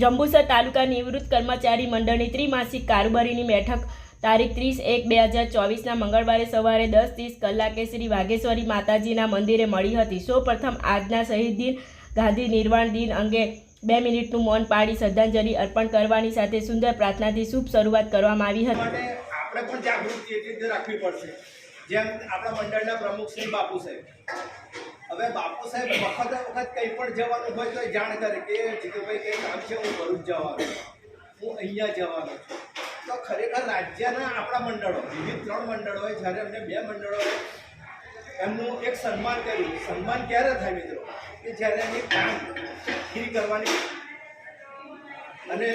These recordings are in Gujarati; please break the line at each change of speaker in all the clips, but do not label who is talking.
જંબુસર તાલુકા નિવૃત્ત કર્મચારી મંડળની ત્રિમાસિક કારોબારીની બેઠક તારીખ ત્રીસ એક બે હજાર ચોવીસના મંગળવારે સવારે દસ ત્રીસ કલાકે શ્રી વાઘેશ્વરી માતાજીના મંદિરે મળી હતી. સૌપ્રથમ આજના શહીદ દિન, ગાંધી નિર્વાણ દિન અંગે બે મિનિટનું મૌન પાડી શ્રદ્ધાંજલિ અર્પણ કરવાની સાથે સુંદર પ્રાર્થનાથી શુભ શરૂઆત કરવામાં આવી હતી.
આપણે પણ જાગૃતિ રાખવી પડશે. જેમ આપણા મંડળના પ્રમુખ શ્રી બાપુ સાહેબ. હવે બાપુ સાહેબ, વખત વખત કંઈ પણ જવાનું હોય તો જાણ કરે કે જીતુભાઈ કંઈ કામ છે, હું ભરૂચ જવાનું હું અહીંયા જવાનો છું. તો ખરેખર રાજ્યના આપણા મંડળો, વિવિધ ત્રણ મંડળો હોય, જ્યારે અમને બે મંડળો એમનું એક સન્માન કર્યું. સન્માન ક્યારે થાય મિત્રો? કે જ્યારે એમની કામગીરી કરવાની. અને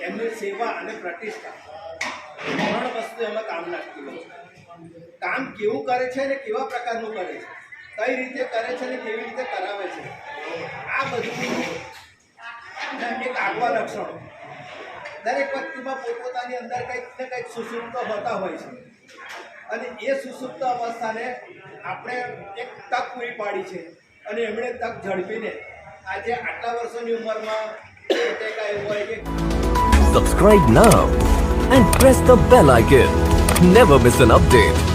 એમની સેવા અને પ્રતિષ્ઠા. ત્રણ વસ્તુ એમાં કામ લાગતી હોય કામ કેવું કરે છે અને કેવા પ્રકારનું કરે છે? કઈ રીતે કરે છે અને કેવી રીતે કરાવે છે આ બધું એક આગવા લક્ષણો દરેક વ્યક્તિમાં પોતપોતાની અંદર કંઈક ને કંઈક સુસુપ્ત હોતા હોય છે અને એ સુસુપ્ત અવસ્થાને આપણે એક તક પૂરી પાડી છે અને એમણે તક ઝડપીને આજે આટલા વર્ષોની ઉંમરમાં
Subscribe now and press the bell icon. Never miss an update.